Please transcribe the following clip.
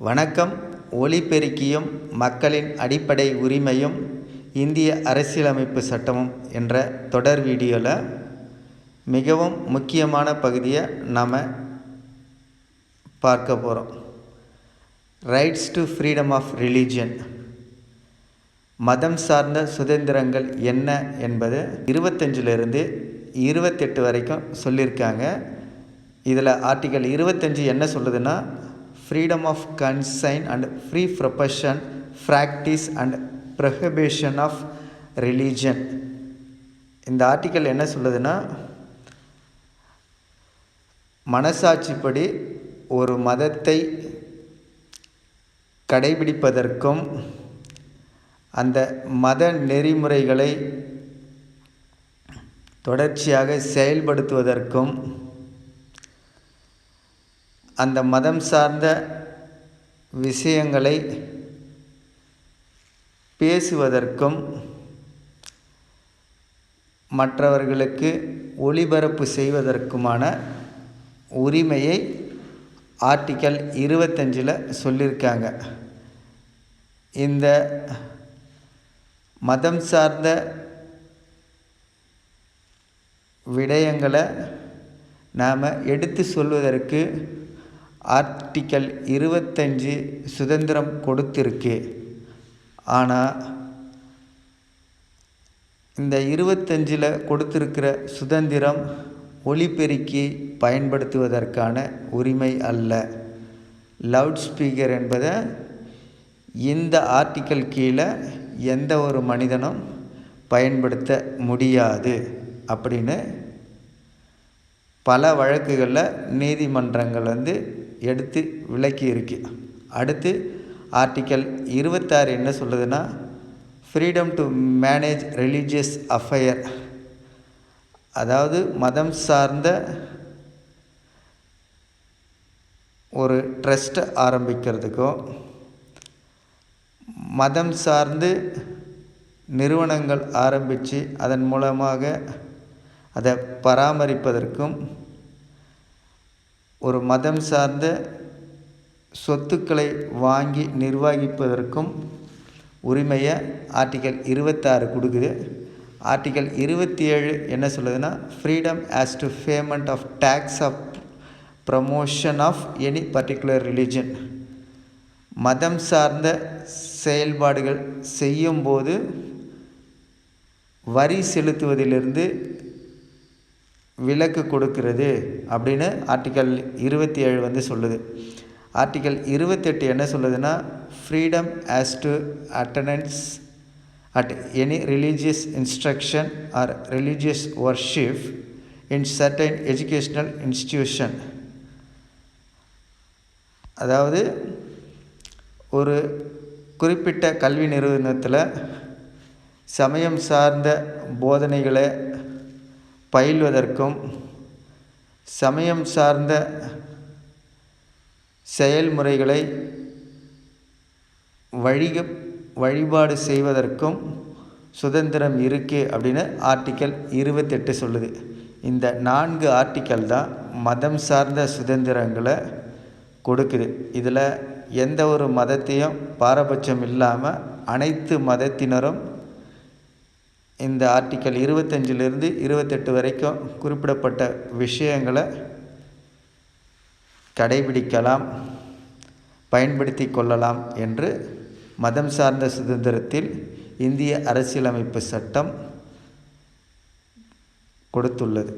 வணக்கம். ஒலிபெருக்கியும் மக்களின் அடிப்படை உரிமையும் இந்திய அரசியலமைப்பு சட்டமும் என்ற தொடர் வீடியோவில் மிகவும் முக்கியமான பகுதியை நாம் பார்க்க போகிறோம் rights to freedom of religion மதம் சார்ந்த சுதந்திரங்கள் என்ன என்பது இருபத்தஞ்சிலிருந்து இருபத்தெட்டு வரைக்கும் சொல்லியிருக்காங்க இதில் ஆர்டிக்கல் இருபத்தஞ்சி என்ன சொல்லுதுன்னா freedom of conscience and free profession practice and prohibition of religion இந்த ஆர்டிக்கல் என்ன சொல்லுதுன்னா மனசாட்சிப்படி ஒரு மதத்தை கடைபிடிப்பதற்கும் அந்த மத நெறிமுறைகளை தொடர்ச்சியாக செயல்படுத்துவதற்கும் அந்த மதம் சார்ந்த விஷயங்களை பேசுவதற்கும் மற்றவர்களுக்கு ஒளிபரப்பு செய்வதற்குமான உரிமையை ஆர்டிக்கல் இருபத்தஞ்சில் சொல்லியிருக்காங்க. இந்த மதம் சார்ந்த விடயங்களை நாம் எடுத்து சொல்வதற்கு ஆர்டிக்கல் இருபத்தஞ்சி சுதந்திரம் கொடுத்துருக்கு. ஆனால் இந்த இருபத்தஞ்சில் கொடுத்துருக்கிற சுதந்திரம் ஒலிபெருக்கி பயன்படுத்துவதற்கான உரிமை அல்ல. லவுட் ஸ்பீக்கர் என்பதை இந்த ஆர்டிக்கல் கீழே எந்த ஒரு மனிதனும் பயன்படுத்த முடியாது அப்படின்னு பல வழக்குகளில் நீதிமன்றங்கள் வந்து எடுத்து விளக்கி இருக்கு. அடுத்து ஆர்டிக்கல் இருபத்தாறு என்ன சொல்லுதுன்னா freedom to manage religious affair அதாவது மதம் சார்ந்த ஒரு ட்ரஸ்ட் ஆரம்பிக்கிறதுக்கும் மதம் சார்ந்து நிறுவனங்கள் ஆரம்பித்து அதன் மூலமாக அதை பராமரிப்பதற்கும் ஒரு மதம் சார்ந்த சொத்துக்களை வாங்கி நிர்வகிப்பதற்கும் உரிமையை ஆர்டிக்கல் இருபத்தாறு கொடுக்குது. ஆர்டிக்கல் இருபத்தி ஏழு என்ன சொல்லுதுன்னா freedom as to payment of tax of promotion of any particular religion மதம் சார்ந்த செயல்பாடுகள் செய்யும்போது வரி செலுத்துவதிலிருந்து விலக்கு கொடுக்கிறது அப்படின்னு ஆர்டிக்கல் இருபத்தி ஏழு வந்து சொல்லுது. ஆர்டிக்கல் இருபத்தெட்டு என்ன சொல்லுதுன்னா freedom as to attendance at any religious instruction or religious worship in certain educational institution அதாவது ஒரு குறிப்பிட்ட கல்வி நிறுவனத்தில் சமயம் சார்ந்த போதனைகளை பயில்வதற்கும் சமயம் சார்ந்த செயல்முறைகளை வழிக வழிபாடு செய்வதற்கும் சுதந்திரம் இருக்குது அப்படின்னு ஆர்டிக்கல் இருபத்தெட்டு சொல்லுது. இந்த நான்கு ஆர்டிக்கல் தான் மதம் சார்ந்த சுதந்திரங்களை கொடுக்குது. இதில் எந்த ஒரு மதத்தையும் பாரபட்சம் இல்லாமல் அனைத்து மதத்தினரும் இந்த ஆர்டிக்கல் இருபத்தஞ்சிலிருந்து இருபத்தெட்டு வரைக்கும் குறிப்பிடப்பட்ட விஷயங்களை கடைபிடிக்கலாம் பயன்படுத்தி கொள்ளலாம் என்று மதம் சார்ந்த சுதந்திரத்தில் இந்திய அரசியலமைப்பு சட்டம் கொடுத்துள்ளது.